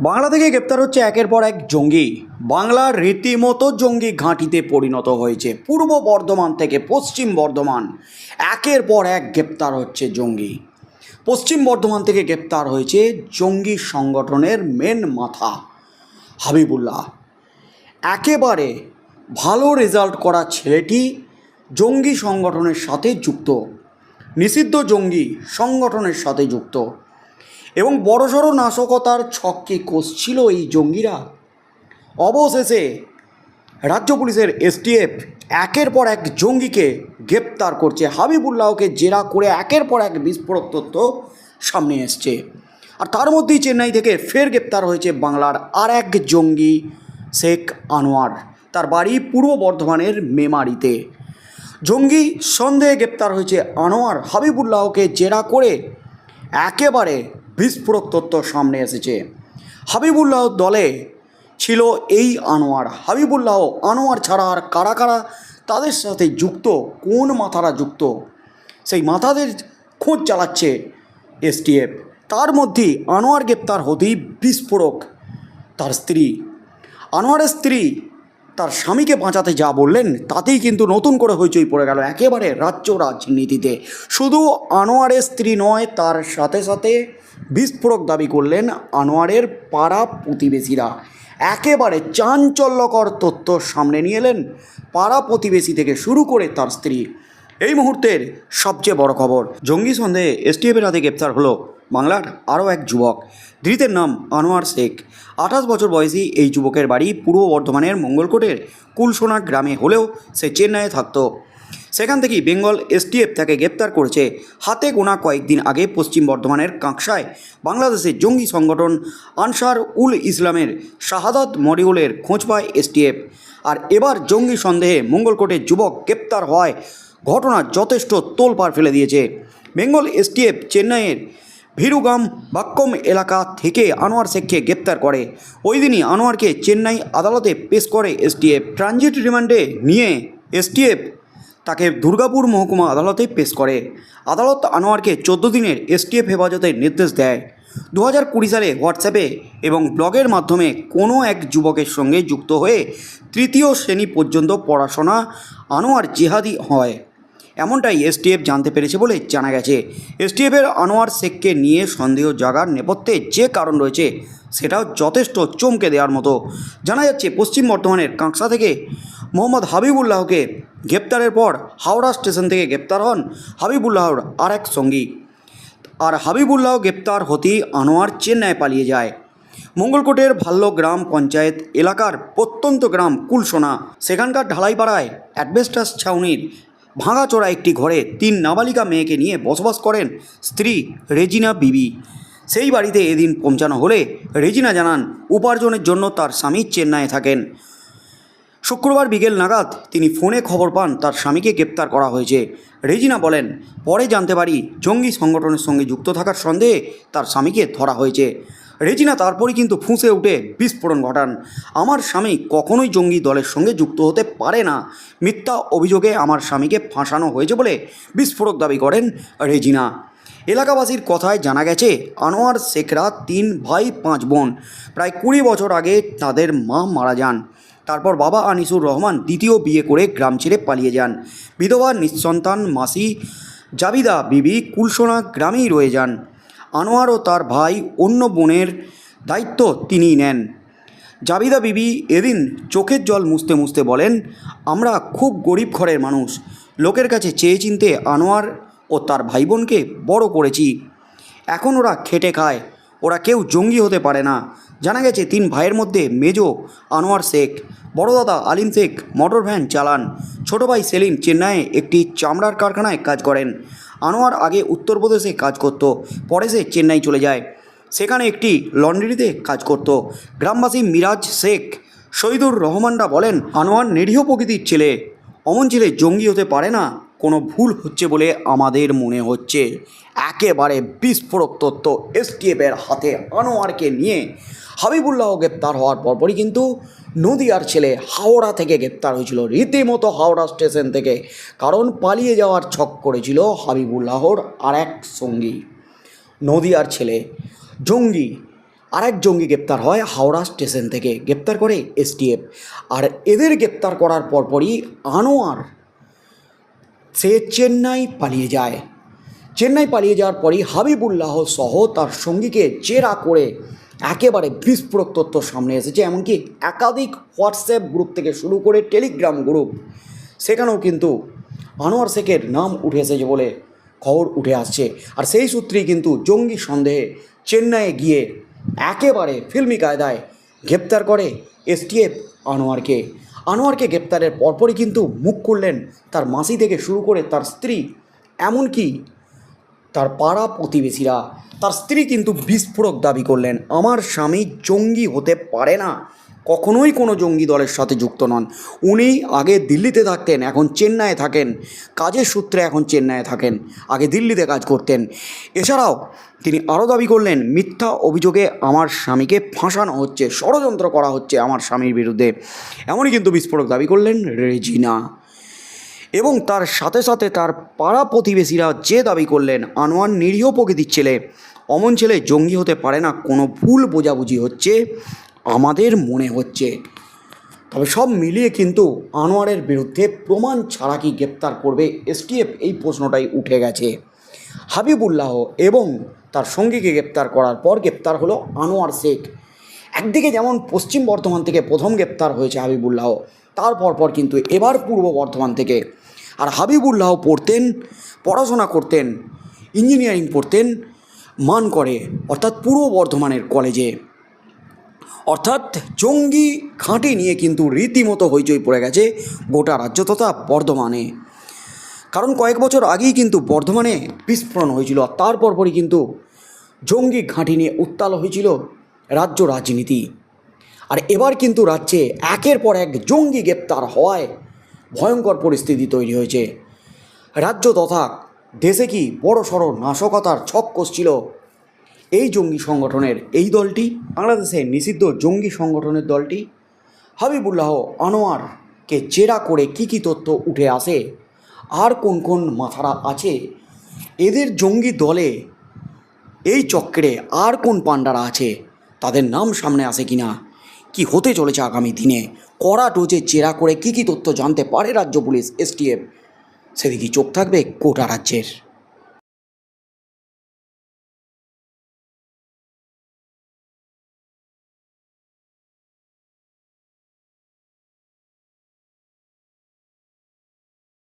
বাংলা থেকে গ্রেপ্তার হচ্ছে একের পর এক জঙ্গি। বাংলার রীতিমতো জঙ্গি ঘাঁটিতে পরিণত হয়েছে। পূর্ব বর্ধমান থেকে পশ্চিম বর্ধমান একের পর এক গ্রেপ্তার হচ্ছে জঙ্গি। পশ্চিম বর্ধমান থেকে গ্রেপ্তার হয়েছে জঙ্গি সংগঠনের মেন মাথা, হাবিবুল্লাহ। একেবারে ভালো রেজাল্ট করা ছেলেটি জঙ্গি সংগঠনের সাথে যুক্ত। নিষিদ্ধ জঙ্গি সংগঠনের সাথে যুক্ত। এবং বড়সড় নাশকতার ছককে কষছিল এই জঙ্গিরা। অবশেষে রাজ্য পুলিশের এসটিএফ একের পর এক জঙ্গিকে গ্রেপ্তার করছে। হাবিবুল্লাহকে জেরা করে একের পর এক বিস্ফোরক তথ্য সামনে এসছে। আর তার মধ্যেই চেন্নাই থেকে ফের গ্রেপ্তার হয়েছে বাংলার আর এক জঙ্গি, শেখ আনোয়ার। তার বাড়ি পূর্ব বর্ধমানের মেমারিতে। জঙ্গি সন্দেহে গ্রেপ্তার হয়েছে আনোয়ার। হাবিবুল্লাহকে জেরা করে একেবারে বিস্ফোরক তথ্য সামনে এসেছে। হাবিবুল্লাহ দলে ছিল এই আনোয়ার। হাবিবুল্লাহ আনোয়ার ছাড়া আর কারা কারা তাদের সাথে যুক্ত, কোন মাথারা যুক্ত, সেই মাথাদের খোঁজ চালাচ্ছে এসটিএফ। তার মধ্যেই আনোয়ার গ্রেপ্তার হতেই বিস্ফোরক তার স্ত্রী। আনোয়ারের স্ত্রী তার স্বামীকে বাঁচাতে যা বললেন, তাতেই কিন্তু নতুন করে হইচই পড়ে গেল একেবারে রাজ্য রাজনীতিতে। শুধু আনোয়ারের স্ত্রী নয়, তার সাথে সাথে বিস্ফোরক দাবি করলেন আনোয়ারের পাড়া প্রতিবেশীরা। একেবারে চাঞ্চল্যকর তথ্য সামনে নিয়ে এলেন পাড়া প্রতিবেশী থেকে শুরু করে তার স্ত্রী। এই মুহূর্তের সবচেয়ে বড় খবর, জঙ্গি সন্দেহে এসটিএফের হাতে গ্রেপ্তার হলো বাংলার আরও এক যুবক। ধৃতের নাম আনোয়ার শেখ। আঠাশ বছর বয়সী এই যুবকের বাড়ি পূর্ব বর্ধমানের মঙ্গলকোটের কুলসোনা গ্রামে হলেও সে চেন্নাইয়ে থাকতো। সেখান থেকেই বেঙ্গল এসটিএফ তাকে গ্রেপ্তার করেছে। হাতে গোনা কয়েকদিন আগে পশ্চিম বর্ধমানের কাঁকসায় বাংলাদেশের জঙ্গি সংগঠন আনসার উল ইসলামের শাহাদাত মডিউলের খোঁজ পায় এসটিএফ। আর এবার জঙ্গি সন্দেহে মঙ্গলকোটের যুবক গ্রেপ্তার হওয়ায় ঘটনা যথেষ্ট তোলপাড় ফেলে দিয়েছে। বেঙ্গল এসটিএফ চেন্নাইয়ের ভীরুগাম বাক্কম এলাকা থেকে আনোয়ার শেখকে গ্রেপ্তার করে। ওই দিনই আনোয়ারকে চেন্নাই আদালতে পেশ করে এসটিএফ। ট্রানজিট রিমান্ডে নিয়ে এসটিএফ তাকে দুর্গাপুর মহকুমা আদালতে পেশ করে। আদালত আনোয়ারকে চোদ্দ দিনের এসটিএফ হেফাজতের নির্দেশ দেয়। দু হাজার কুড়ি সালে হোয়াটসঅ্যাপে এবং ব্লগের মাধ্যমে কোনো এক যুবকের সঙ্গে যুক্ত হয়ে তৃতীয় শ্রেণি পর্যন্ত পড়াশোনা আনোয়ার জিহাদি হয়। এমনটাই এসটিএফ জানতে পেরেছে বলে জানা গেছে। এসটিএফের আনোয়ার শেখকে নিয়ে সন্দেহ জাগার নেপথ্যে যে কারণ রয়েছে, সেটাও যথেষ্ট চমকে দেওয়ার মতো। জানা যাচ্ছে, পশ্চিম বর্ধমানের কাঁকসা থেকে মোহাম্মদ হাবিবুল্লাহকে গ্রেপ্তারের পর হাওড়া স্টেশন থেকে গ্রেপ্তার হন হাবিবুল্লাহর আর এক সঙ্গী। আর হাবিবুল্লাহ গ্রেপ্তার হতেই আনোয়ার চেন্নাই পালিয়ে যায়। মঙ্গলকোটের ভাল্য গ্রাম পঞ্চায়েত এলাকার প্রত্যন্ত গ্রাম কুলসোনা। সেখানকার ঢালাইপাড়ায় অ্যাডভেস্টাস ছাউনির ভাঙাচোরা একটি ঘরে তিন নাবালিকা মেয়েকে নিয়ে বসবাস করেন স্ত্রী রেজিনা বিবি। সেই বাড়িতে এদিন পৌঁছানো হলে রেজিনা জানান, উপার্জনের জন্য তার স্বামী চেন্নাইয়ে থাকেন। শুক্রবার বিকেল নাগাদ তিনি ফোনে খবর পান তার স্বামীকে গ্রেপ্তার করা হয়েছে। রেজিনা বলেন, পরে জানতে পারি জঙ্গি সংগঠনের সঙ্গে যুক্ত থাকার সন্দেহে তার স্বামীকে ধরা হয়েছে। রেজিনা তারপরই কিন্তু ফুঁসে উঠে বিস্ফোরণ ঘটান। আমার স্বামী কখনোই জঙ্গি দলের সঙ্গে যুক্ত হতে পারে না। মিথ্যা অভিযোগে আমার স্বামীকে ফাঁসানো হয়েছে বলে বিস্ফোরক দাবি করেন রেজিনা। এলাকাবাসীর কথায় জানা গেছে, আনোয়ার শেখরা তিন ভাই, পাঁচ বোন। প্রায় কুড়ি বছর আগে তাদের মা মারা যান। তারপর বাবা আনিসুর রহমান দ্বিতীয় বিয়ে করে গ্রাম ছেড়ে পালিয়ে যান। বিধবা নিঃসন্তান মাসি জাবিদা বিবি কুলসোনা গ্রামেই রয়ে যান। আনোয়ার ও তার ভাই, অন্য বোনের দায়িত্ব তিনি নেন। জাবিদা বিবি এদিন চোখের জল মুছতে মুছতে বলেন, আমরা খুব গরিব ঘরের মানুষ। লোকের কাছে চেয়ে চিনতে আনোয়ার ও তার ভাই বোনকে বড় করেছি। এখন ওরা খেটে খায়। ওরা কেউ জঙ্গি হতে পারে না। জানা গেছে, তিন ভাইয়ের মধ্যে মেজো আনোয়ার শেখ, বড় দাদা আলিম শেখ মোটর ভ্যান চালান। ছোট ভাই সেলিম চেন্নাইয়ে একটি চামড়ার কারখানায় কাজ করেন। আনোয়ার আগে উত্তরপ্রদেশে কাজ করত, পরে সে চেন্নাই চলে যায়। সেখানে একটি লন্ড্রিতে কাজ করত। গ্রামবাসী মিরাজ শেখ, শহীদুর রহমানরা বলেন, আনোয়ার নিরীহ প্রকৃতির ছেলে। অমন ছেলে জঙ্গি হতে পারে না। কোনো ভুল হচ্ছে বলে আমাদের মনে হচ্ছে। একেবারে বিস্ফোরক তথ্য এসটিএফের হাতে আনোয়ারকে নিয়ে হাবিবুল্লাহ গ্রেপ্তার হওয়ার পরপরই কিন্তু নদিয়ার ছেলে হাওড়া থেকে গ্রেপ্তার হয়েছিল। রীতিমতো হাওড়া স্টেশন থেকে কারণ পালিয়ে যাওয়ার ছক করেছিল হাবিবুল্লাহর আর এক সঙ্গী। নদিয়ার ছেলে জঙ্গি, আরেক জঙ্গি গ্রেপ্তার হয় হাওড়া স্টেশন থেকে। গ্রেপ্তার করে এসটিএফ। আর এদের গ্রেপ্তার করার পরপরই আনোয়ার সে চেন্নাই পালিয়ে যায়। চেন্নাই পালিয়ে যাওয়ার পরই হাবিবুল্লাহ সহ তার সঙ্গীকে জেরা করে একেবারে বিস্ফোরক তথ্য সামনে এসেছে, এমনকি একাধিক হোয়াটসঅ্যাপ গ্রুপ থেকে শুরু করে টেলিগ্রাম গ্রুপ। সেখানেও কিন্তু আনোয়ার শেখের নাম উঠে এসেছে বলে খবর উঠে আসছে। আর সেই সূত্রেই কিন্তু জঙ্গি সন্দেহে চেন্নাইয়ে গিয়ে একেবারে ফিল্মি কায়দায় গ্রেপ্তার করে এসটিএফ আনোয়ারকে। আনোয়ারকে গ্রেপ্তারের পরপরই কিন্তু মুখ করলেন তার মাসি থেকে শুরু করে তার স্ত্রী, এমনকি তার পাড়া প্রতিবেশীরা। তার স্ত্রী কিন্তু বিস্ফোরক দাবি করলেন, আমার স্বামী জঙ্গি হতে পারে না। কখনোই কোনো জঙ্গি দলের সাথে যুক্ত নন। উনি আগে দিল্লিতে থাকতেন, এখন চেন্নাইয়ে থাকেন। কাজের সূত্রে এখন চেন্নাইয়ে থাকেন। আগে দিল্লিতে কাজ করতেন। এছাড়াও তিনি আরও দাবি করলেন, মিথ্যা অভিযোগে আমার স্বামীকে ফাঁসানো হচ্ছে, ষড়যন্ত্র করা হচ্ছে আমার স্বামীর বিরুদ্ধে। এমনই কিন্তু বিস্ফোরক দাবি করলেন রেজিনা। এবং তার সাথে সাথে তার পাড়া প্রতিবেশীরা যে দাবি করলেন, আনোয়ার নিরীহ প্রকৃতির ছেলে, অমন ছেলে জঙ্গি হতে পারে না, কোনো ভুল বোঝাবুঝি হচ্ছে আমাদের মনে হচ্ছে। তবে সব মিলিয়ে কিন্তু আনোয়ারের বিরুদ্ধে প্রমাণ ছাড়া কি গ্রেপ্তার করবে এসটিএফ? এই প্রশ্নটাই উঠে গেছে। হাবিবুল্লাহ এবং তার সঙ্গীকে গ্রেপ্তার করার পর গ্রেপ্তার হলো আনোয়ার শেখ। একদিকে যেমন পশ্চিম বর্ধমান থেকে প্রথম গ্রেপ্তার হয়েছে হাবিবুল্লাহ তারপর পর কিন্তু এবার পূর্ব বর্ধমান থেকে। আর হাবিবুল্লাহ পড়তেন, পড়াশোনা করতেন, ইঞ্জিনিয়ারিং পড়তেন, মান করে, অর্থাৎ পূর্ব বর্ধমানের কলেজে। অর্থাৎ জঙ্গি খাঁটি নিয়ে কিন্তু রীতিমতো হইচই পড়ে গেছে গোটা রাজ্য তথা বর্ধমানে। কারণ কয়েক বছর আগেই কিন্তু বর্ধমানে বিস্ফোরণ হয়েছিল আর তারপর পরই কিন্তু জঙ্গি ঘাঁটি নিয়ে উত্তাল হয়েছিল রাজ্য রাজনীতি। আর এবার কিন্তু রাজ্যে একের পর এক জঙ্গি গ্রেপ্তার হওয়ায় ভয়ঙ্কর পরিস্থিতি তৈরি হয়েছে। রাজ্য তথা দেশে কি বড় সড়ো নাশকতার ছক কষছিল এই জঙ্গি সংগঠনের এই দলটি বাংলাদেশে নিষিদ্ধ জঙ্গি সংগঠনের দলটি। হাবিবুল্লাহ আনোয়ারকে জেরা করে কি কি তথ্য উঠে আসে, আর কোন কোন মাথারা আছে? এদের জঙ্গি দলে এই চক্রে আর কোন পাণ্ডারা আছে? তাদের নাম সামনে আসে কিনা? কি হতে চলেছে আগামী দিনে? কড়া ডোজে জেরা করে কি কি তথ্য জানতে পারে রাজ্য পুলিশ, এসটিএফ? সেদিকে চোখ থাকবে গোটা রাজ্যের?